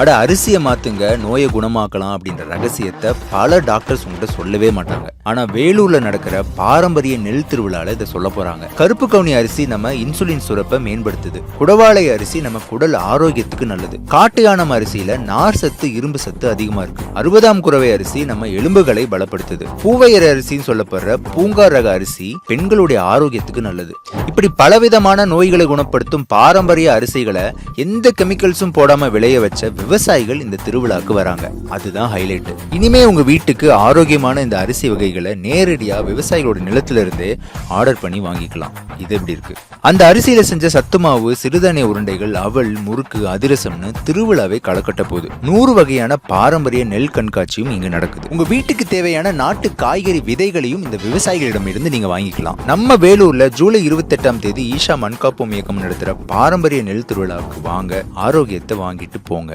அட அரிசியை மாத்துங்க நோயை குணமாக்கலாம் அப்படின்ற ரகசியத்தை பல டாக்டர்ஸ் உங்கள்கிட்ட சொல்லவே மாட்டாங்க. ஆனா வேலூர்ல நடக்கிற பாரம்பரிய நெல் திருவிழால இதை சொல்ல போறாங்க. கருப்பு கவுனி அரிசி நம்ம இன்சுலின் சுரப்பை மேம்படுத்துது. குடவாளை அரிசி நம்ம குடல் ஆரோக்கியத்துக்கு நல்லது. காட்டு யானம் அரிசியில நார் சத்து இரும்பு சத்து அதிகமா இருக்கு. அறுபதாம் குறவை அரிசி நம்ம எலும்புகளை பலப்படுத்துது. பூவையர் அரிசின்னு சொல்லப்படுற பூங்கா ரக அரிசி பெண்களுடைய ஆரோக்கியத்துக்கு நல்லது. இப்படி பலவிதமான நோய்களை குணப்படுத்தும் பாரம்பரிய அரிசிகளை எந்த கெமிக்கல்ஸும் போடாம விளைய வச்ச விவசாயிகள் இந்த திருவிழாக்கு வராங்க. அதுதான் ஹைலைட் இனிமே உங்க வீட்டுக்கு ஆரோக்கியமான இந்த அரிசி வகைகளை நேரடியா விவசாயிகளோட நிலத்துல இருந்தே ஆர்டர் பண்ணி வாங்கிக்கலாம். இது எப்படி இருக்கு? அந்த அரிசியில செஞ்ச சத்துமாவு சிறுதானிய உருண்டைகள் அவல் முறுக்கு அதிரசம்னு திருவிழாவே களக்கட்ட போகுது. நூறு வகையான பாரம்பரிய நெல் கண்காட்சியும் இங்க நடக்குது. உங்க வீட்டுக்கு தேவையான நாட்டு காய்கறி விதைகளையும் இந்த விவசாயிகளிடமிருந்து நீங்க வாங்கிக்கலாம். நம்ம வேலூர்ல ஜூலை இருபத்தெட்டாம் தேதி ஈஷா மண்காப்போம் இயக்கம் நடத்துற பாரம்பரிய நெல் திருவிழாவுக்கு வாங்க. ஆரோக்கியத்தை வாங்கிட்டு போங்க.